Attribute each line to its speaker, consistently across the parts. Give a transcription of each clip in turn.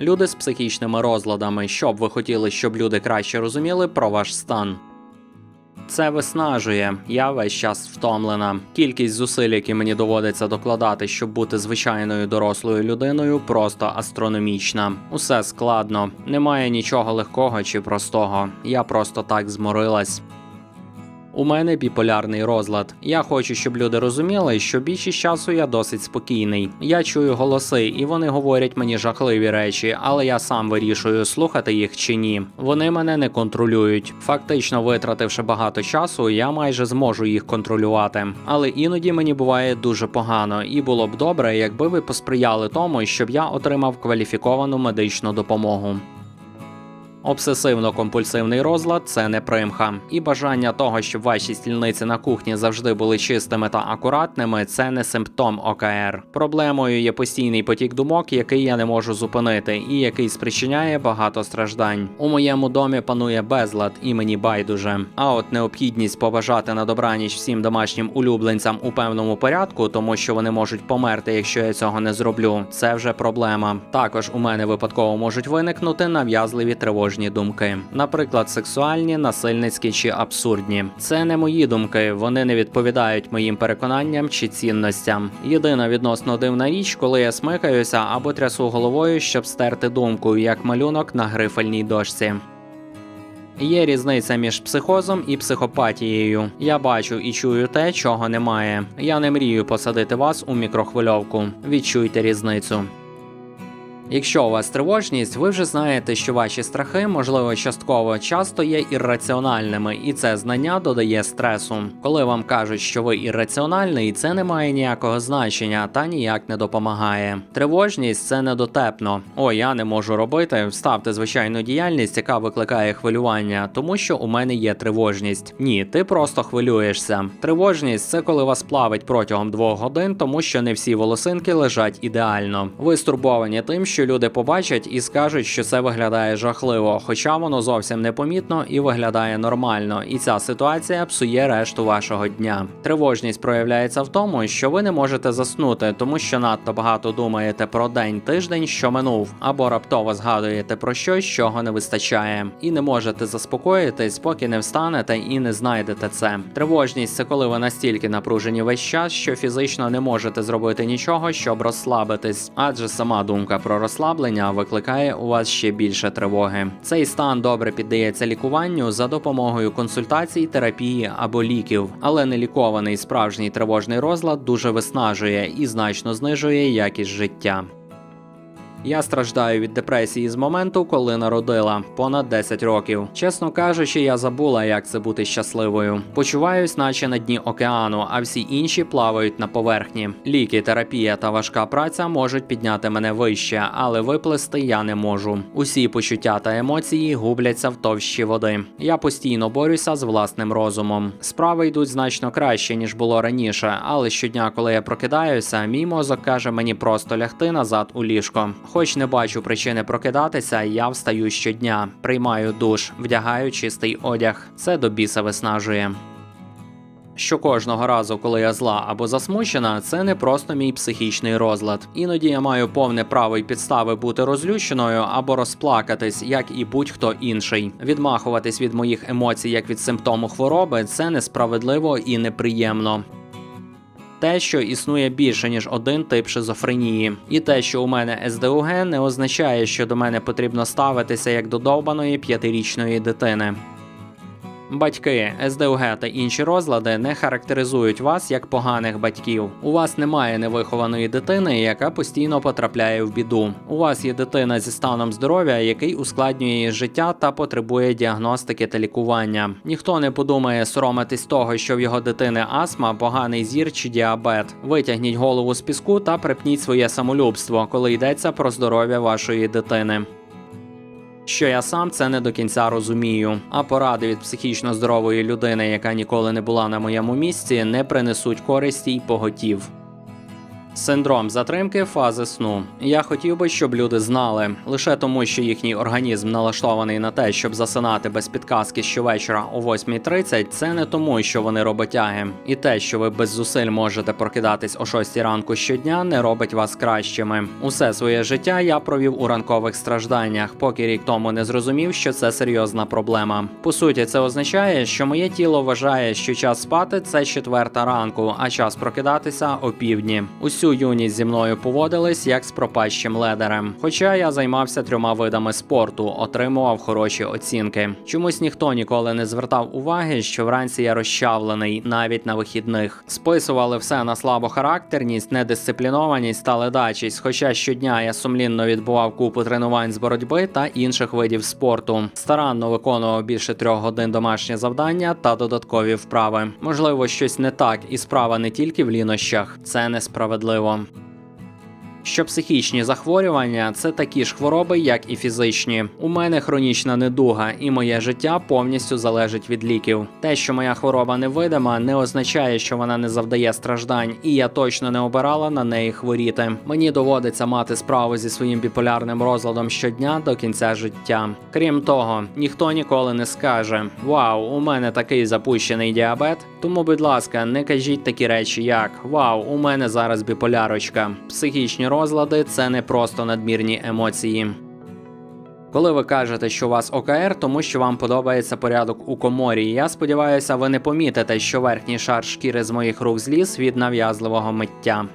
Speaker 1: Люди з психічними розладами, що б ви хотіли, щоб люди краще розуміли про ваш стан. Це виснажує, я весь час втомлена. Кількість зусиль, які мені доводиться докладати, щоб бути звичайною дорослою людиною, просто астрономічна. Усе складно, немає нічого легкого чи простого. Я просто так зморилась. У мене біполярний розлад. Я хочу, щоб люди розуміли, що більшість часу я досить спокійний. Я чую голоси, і вони говорять мені жахливі речі, але я сам вирішую, слухати їх чи ні. Вони мене не контролюють. Фактично, витративши багато часу, я майже зможу їх контролювати. Але іноді мені буває дуже погано, і було б добре, якби ви посприяли тому, щоб я отримав кваліфіковану медичну допомогу. Обсесивно-компульсивний розлад це не примха, і бажання того, щоб ваші стільниці на кухні завжди були чистими та акуратними, це не симптом ОКР. Проблемою є постійний потік думок, який я не можу зупинити, і який спричиняє багато страждань. У моєму домі панує безлад, і мені байдуже. А от необхідність побажати на добраніч всім домашнім улюбленцям у певному порядку, тому що вони можуть померти, якщо я цього не зроблю. Це вже проблема. Також у мене випадково можуть виникнути нав'язливі тривожні думки, наприклад, сексуальні, насильницькі чи абсурдні. Це не мої думки, вони не відповідають моїм переконанням чи цінностям. Єдина відносно дивна річ, коли я смикаюся або трясу головою, щоб стерти думку, як малюнок на грифельній дошці. Є різниця між психозом і психопатією. Я бачу і чую те, чого немає. Я не мрію посадити вас у мікрохвильовку. Відчуйте різницю. Якщо у вас тривожність, ви вже знаєте, що ваші страхи, можливо, частково часто є ірраціональними, і це знання додає стресу. Коли вам кажуть, що ви ірраціональний, це не має ніякого значення та ніяк не допомагає. Тривожність це недотепно. О, я не можу робити. Вставте звичайну діяльність, яка викликає хвилювання, тому що у мене є тривожність. Ні, ти просто хвилюєшся. Тривожність це коли вас плавить протягом двох годин, тому що не всі волосинки лежать ідеально. Ви стурбовані тим, що люди побачать і скажуть, що це виглядає жахливо, хоча воно зовсім непомітно і виглядає нормально. І ця ситуація псує решту вашого дня. Тривожність проявляється в тому, що ви не можете заснути, тому що надто багато думаєте про день тиждень, що минув, або раптово згадуєте про щось, чого не вистачає, і не можете заспокоїтись, поки не встанете і не знайдете це. Тривожність це коли ви настільки напружені весь час, що фізично не можете зробити нічого, щоб розслабитись, адже сама думка про розслаблення викликає у вас ще більше тривоги. Цей стан добре піддається лікуванню за допомогою консультацій, терапії або ліків, але нелікований справжній тривожний розлад дуже виснажує і значно знижує якість життя. Я страждаю від депресії з моменту, коли народила понад 10 років. Чесно кажучи, я забула, як це бути щасливою. Почуваюсь, наче на дні океану, а всі інші плавають на поверхні. Ліки, терапія та важка праця можуть підняти мене вище, але виплисти я не можу. Усі почуття та емоції губляться в товщі води. Я постійно борюся з власним розумом. Справи йдуть значно краще ніж було раніше, але щодня, коли я прокидаюся, мій мозок каже мені просто лягти назад у ліжко. Хоч не бачу причини прокидатися, я встаю щодня, приймаю душ, вдягаю чистий одяг. Це до біса виснажує. Що кожного разу, коли я зла або засмучена, це не просто мій психічний розлад. Іноді я маю повне право й підстави бути розлюченою або розплакатись, як і будь-хто інший. Відмахуватись від моїх емоцій як від симптому хвороби це несправедливо і неприємно. Те, що існує більше ніж один тип шизофренії, і те, що у мене СДУГ, не означає, що до мене потрібно ставитися як до довбаної п'ятирічної дитини. Батьки, СДУГ та інші розлади не характеризують вас як поганих батьків. У вас немає невихованої дитини, яка постійно потрапляє в біду. У вас є дитина зі станом здоров'я, який ускладнює її життя та потребує діагностики та лікування. Ніхто не подумає соромитись того, що в його дитини астма, поганий зір чи діабет. Витягніть голову з піску та припніть своє самолюбство, коли йдеться про здоров'я вашої дитини. Що я сам це не до кінця розумію, а поради від психічно здорової людини, яка ніколи не була на моєму місці, не принесуть користі й поготів. Синдром затримки фази сну. Я хотів би, щоб люди знали лише тому, що їхній організм налаштований на те, щоб засинати без підказки щовечора о 8.30, це не тому, що вони роботяги. І те, що ви без зусиль можете прокидатись о 6 ранку щодня, не робить вас кращими. Усе своє життя я провів у ранкових стражданнях, поки рік тому не зрозумів, що це серйозна проблема. По суті, це означає, що моє тіло вважає, що час спати це четверта ранку, а час прокидатися о півдні. Усю юність зі мною поводились як з пропащим ледерем. Хоча я займався трьома видами спорту, отримував хороші оцінки. Чомусь ніхто ніколи не звертав уваги, що вранці я розчавлений навіть на вихідних. Списували все на слабохарактерність, недисциплінованість та ледачість. Хоча щодня я сумлінно відбував купу тренувань з боротьби та інших видів спорту. Старанно виконував більше трьох годин домашнє завдання та додаткові вправи. Можливо, щось не так, і справа не тільки в лінощах, це несправедливо. one. Що психічні захворювання це такі ж хвороби, як і фізичні. У мене хронічна недуга, і моє життя повністю залежить від ліків. Те, що моя хвороба невидима, не означає, що вона не завдає страждань, і я точно не обирала на неї хворіти. Мені доводиться мати справу зі своїм біполярним розладом щодня до кінця життя. Крім того, ніхто ніколи не скаже: Вау, у мене такий запущений діабет. Тому, будь ласка, не кажіть такі речі, як Вау, у мене зараз біполярочка. Психічні розлади це не просто надмірні емоції. Коли ви кажете, що у вас ОКР, тому що вам подобається порядок у коморі, я сподіваюся, ви не помітите, що верхній шар шкіри з моїх рук зліз від нав'язливого миття.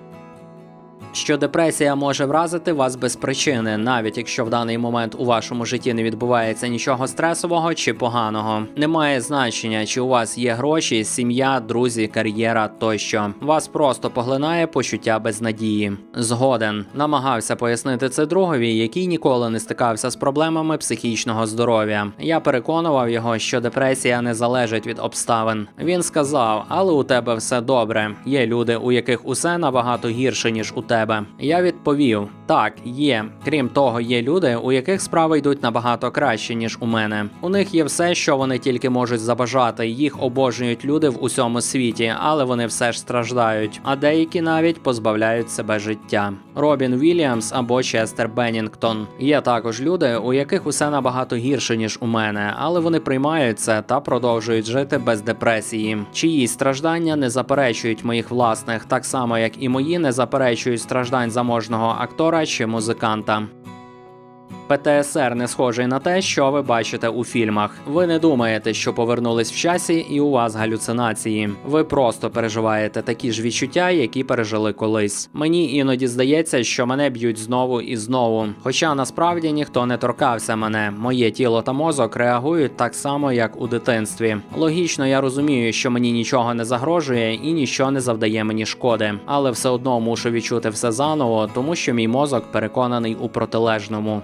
Speaker 1: Що депресія може вразити вас без причини, навіть якщо в даний момент у вашому житті не відбувається нічого стресового чи поганого. Немає значення, чи у вас є гроші, сім'я, друзі, кар'єра тощо. Вас просто поглинає почуття безнадії. Згоден намагався пояснити це другові, який ніколи не стикався з проблемами психічного здоров'я. Я переконував його, що депресія не залежить від обставин. Він сказав: але у тебе все добре. Є люди, у яких усе набагато гірше ніж у тебе. Я відповів: так, є. Крім того, є люди, у яких справи йдуть набагато краще, ніж у мене. У них є все, що вони тільки можуть забажати. Їх обожнюють люди в усьому світі, але вони все ж страждають. А деякі навіть позбавляють себе життя. Робін Вільямс або Честер Беннінгтон. Є також люди, у яких усе набагато гірше, ніж у мене, але вони приймають це та продовжують жити без депресії. Чиї страждання не заперечують моїх власних, так само як і мої не заперечують страждань заможного актора чи музиканта. ПТСР не схожий на те, що ви бачите у фільмах. Ви не думаєте, що повернулись в часі, і у вас галюцинації. Ви просто переживаєте такі ж відчуття, які пережили колись. Мені іноді здається, що мене б'ють знову і знову. Хоча насправді ніхто не торкався мене. Моє тіло та мозок реагують так само, як у дитинстві. Логічно, я розумію, що мені нічого не загрожує і нічого не завдає мені шкоди, але все одно мушу відчути все заново, тому що мій мозок переконаний у протилежному.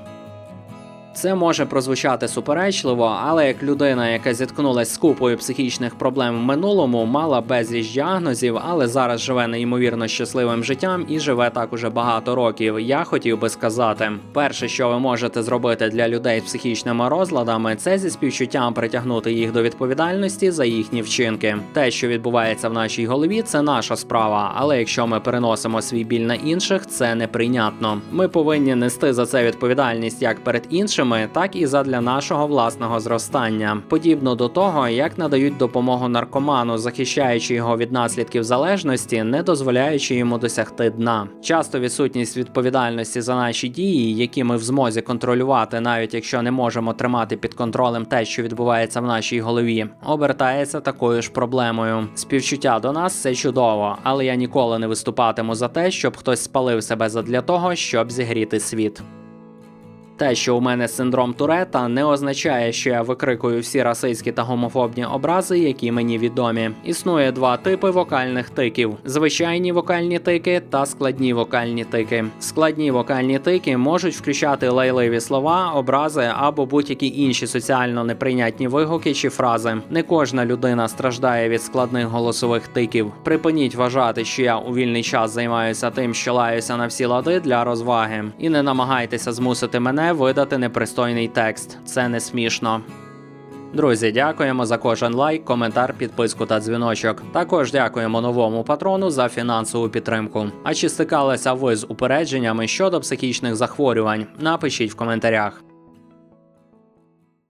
Speaker 1: Це може прозвучати суперечливо, але як людина, яка зіткнулася з купою психічних проблем в минулому, мала безліч діагнозів, але зараз живе неймовірно щасливим життям і живе так уже багато років. Я хотів би сказати: перше, що ви можете зробити для людей з психічними розладами, це зі співчуттям притягнути їх до відповідальності за їхні вчинки. Те, що відбувається в нашій голові, це наша справа. Але якщо ми переносимо свій біль на інших, це неприйнятно. Ми повинні нести за це відповідальність як перед іншими, так і задля нашого власного зростання, подібно до того, як надають допомогу наркоману, захищаючи його від наслідків залежності, не дозволяючи йому досягти дна. Часто відсутність відповідальності за наші дії, які ми в змозі контролювати, навіть якщо не можемо тримати під контролем те, що відбувається в нашій голові, обертається такою ж проблемою. Співчуття до нас це чудово, але я ніколи не виступатиму за те, щоб хтось спалив себе задля того, щоб зігріти світ. Те, що у мене синдром Турета, не означає, що я викрикую всі расистські та гомофобні образи, які мені відомі. Існує два типи вокальних тиків: звичайні вокальні тики та складні вокальні тики. Складні вокальні тики можуть включати лайливі слова, образи або будь-які інші соціально неприйнятні вигуки чи фрази. Не кожна людина страждає від складних голосових тиків. Припиніть вважати, що я у вільний час займаюся тим, що лаюся на всі лади для розваги, і не намагайтеся змусити мене видати непристойний текст. Це не смішно. Друзі, дякуємо за кожен лайк, коментар, підписку та дзвіночок. Також дякуємо новому патрону за фінансову підтримку. А чи стикалися ви з упередженнями щодо психічних захворювань? Напишіть в коментарях.